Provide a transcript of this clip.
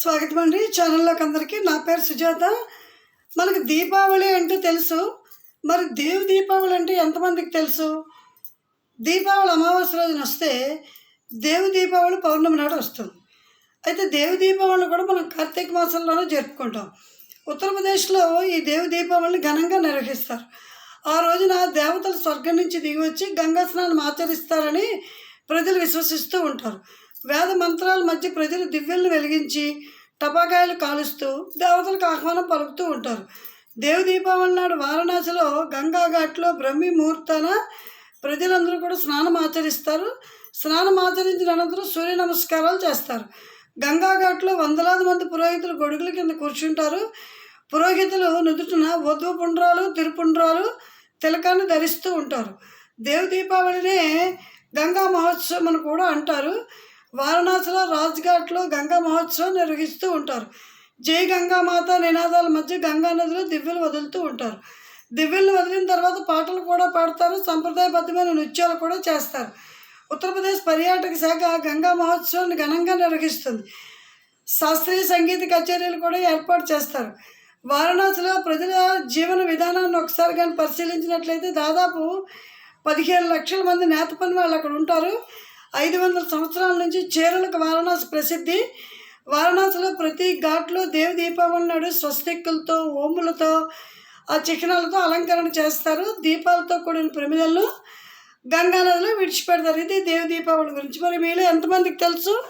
స్వాగతం అండి. ఛానల్లోకి అందరికీ నా పేరు సుజాత. మనకి దీపావళి అంటే తెలుసు. మరి దేవు దీపావళి అంటే ఎంతమందికి తెలుసు? దీపావళి అమావాస్య రోజున వస్తే దేవు దీపావళి పౌర్ణమి నాడు వస్తుంది. అయితే దేవు దీపావళి కూడా మనం కార్తీక మాసంలోనే జరుపుకుంటాం. ఉత్తరప్రదేశ్లో ఈ దేవు దీపావళిని ఘనంగా నిర్వహిస్తారు. ఆ రోజున దేవతలు స్వర్గం నుంచి దిగి వచ్చి గంగా స్నానం ఆచరిస్తారని ప్రజలు విశ్వసిస్తూ ఉంటారు. వేద మంత్రాల మధ్య ప్రజలు దివ్యలను వెలిగించి టపాకాయలు కాలుస్తూ దేవతలకు ఆహ్వానం పలుకుతూ ఉంటారు. దేవ దీపావళి నాడు వారణాసిలో గంగా ఘాట్లో బ్రహ్మి ముహూర్తాన ప్రజలందరూ కూడా స్నానం ఆచరిస్తారు. స్నానం ఆచరించిన అనంతరం సూర్య నమస్కారాలు చేస్తారు. గంగా ఘాట్లో వందలాది మంది పురోహితులు గొడుగుల కింద కూర్చుంటారు. పురోహితులు నుదుటిన వధువు పుండ్రాలు తిరుపుండ్రాలు తిలకాన్ని ధరిస్తూ ఉంటారు. దేవ దీపావళినే గంగా మహోత్సవం అని కూడా అంటారు. వారణాసిలో రాజ్ఘాట్లో గంగా మహోత్సవం నిర్వహిస్తూ ఉంటారు. జై గంగామాత నినాదాల మధ్య గంగా నదిలో దివ్యలు వదులుతూ ఉంటారు. దివ్యలు వదిలిన తర్వాత పాటలు కూడా పాడతారు సంప్రదాయబద్ధమైన నృత్యాలు కూడా చేస్తారు. ఉత్తరప్రదేశ్ పర్యాటక శాఖ గంగా మహోత్సవాన్ని ఘనంగా నిర్వహిస్తుంది. శాస్త్రీయ సంగీత కచేరీలు కూడా ఏర్పాటు చేస్తారు. వారణాసిలో ప్రజల జీవన విధానాన్ని ఒకసారి కానీ పరిశీలించినట్లయితే దాదాపు పదిహేను లక్షల మంది నేత పని వాళ్ళు అక్కడ ఉంటారు. ఐదు వందల సంవత్సరాల నుంచి చీరలకు వారణాసి ప్రసిద్ధి. వారణాసిలో ప్రతి ఘాట్లో దేవి దీపావళి నాడు స్వస్తిక్కులతో ఓములతో ఆ చిహ్నాలతో అలంకరణ చేస్తారు. దీపాలతో కూడిన ప్రమిదలను గంగానదిలో విడిచిపెడతారు. ఇది దేవి దీపావళి గురించి. మరి మీలో ఎంతమందికి తెలుసు?